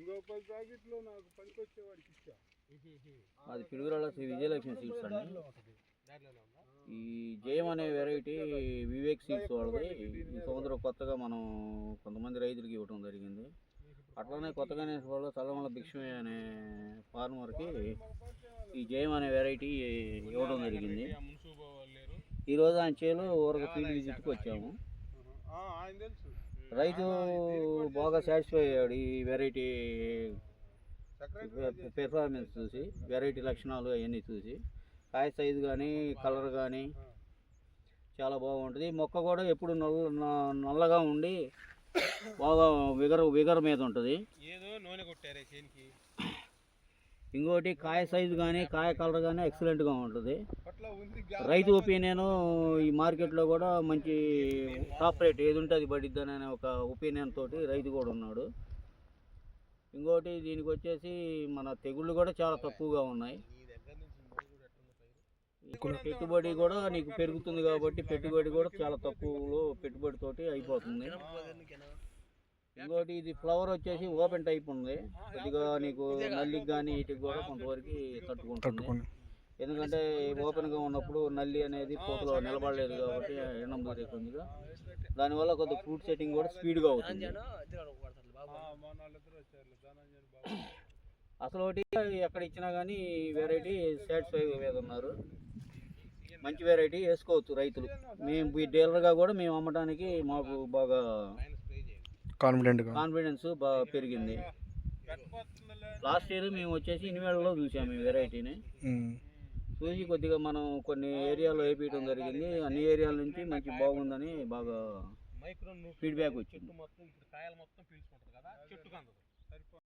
ఇంకో పది ప్యాకెట్లు నాకు పనికొచ్చేవాడికి ఇచ్చా అది పిడుగురాళ్ళ శ్రీ విజయలక్ష్మి సీడ్స్ అండి. ఈ జయం అనే వెరైటీ వివేక్ సీడ్స్ వాళ్ళది. ఈ సంవత్సరం కొత్తగా మనం కొంతమంది రైతులకి ఇవ్వడం జరిగింది. అట్లానే కొత్తగా వాళ్ళు చల్లమల భిక్షమే అనే ఫార్మర్కి ఈ జయం అనే వెరైటీ ఇవ్వడం జరిగింది. ఈరోజు ఆయన చేలో ఊరక ఫీల్డ్ విజిట్కి వచ్చాము. ఆయన తెలుసు. రైతు బాగా సాటిస్ఫై అయ్యాడు ఈ వెరైటీ పెర్ఫార్మెన్స్ చూసి వెరైటీ లక్షణాలు అవన్నీ చూసి కాయ సైజు కానీ కలర్ కానీ చాలా బాగుంటుంది. మొక్క కూడా ఎప్పుడు నల్ల నల్లగా ఉండి బాగా విగర్ విగర్ మీద ఉంటుంది. ఏదో నూనె కొట్టారే చేనికి. ఇంకోటి కాయ సైజు కానీ కాయ కలర్ కానీ ఎక్సలెంట్గా ఉంటుంది. రైతు ఒపీనియన్ ఈ మార్కెట్లో కూడా మంచి టాప్ రేట్ ఏది ఉంటే అది పడిద్దని అనే ఒక ఒపీనియన్ తోటి రైతు కూడా ఉన్నాడు. ఇంకోటి దీనికి వచ్చేసి మన తెగుళ్ళు కూడా చాలా తక్కువగా ఉన్నాయి. ఇక్కడ పెట్టుబడి కూడా నీకు పెరుగుతుంది కాబట్టి పెట్టుబడి కూడా చాలా తక్కువలో పెట్టుబడి తోటి అయిపోతుంది. ఇంకోటి ఇది ఫ్లవర్ వచ్చేసి ఓపెన్ టైప్ ఉంది. కొద్దిగా నీకు నల్లికి కానీ వీటికి కూడా కొంతవరకు తట్టుకుంటుంది. ఎందుకంటే ఓపెన్గా ఉన్నప్పుడు నల్లి అనేది పూతలో నిలబడలేదు కాబట్టి ఎండం పోతే కొద్దిగా దానివల్ల కొద్దిగా ఫ్రూట్ సెట్టింగ్ కూడా స్పీడ్గా అవుతుంది. అసలు ఒకటి ఎక్కడ ఇచ్చినా కానీ వెరైటీ సాటిస్ఫై మీద ఉన్నారు. మంచి వెరైటీ వేసుకోవచ్చు రైతులు. మేము ఈ డీలర్గా కూడా మేము అమ్మడానికి మాకు బాగా కాన్ఫిడెంట్గా కాన్ఫిడెన్స్ బాగా పెరిగింది. లాస్ట్ ఇయర్ మేము వచ్చేసి ఇనివేళలో చూసాము ఈ వెరైటీని చూసి కొద్దిగా మనం కొన్ని ఏరియాలో వేపించడం జరిగింది. అన్ని ఏరియాల నుంచి మంచి బాగుందని బాగా మైక్రో ఫీడ్బ్యాక్ వచ్చింది.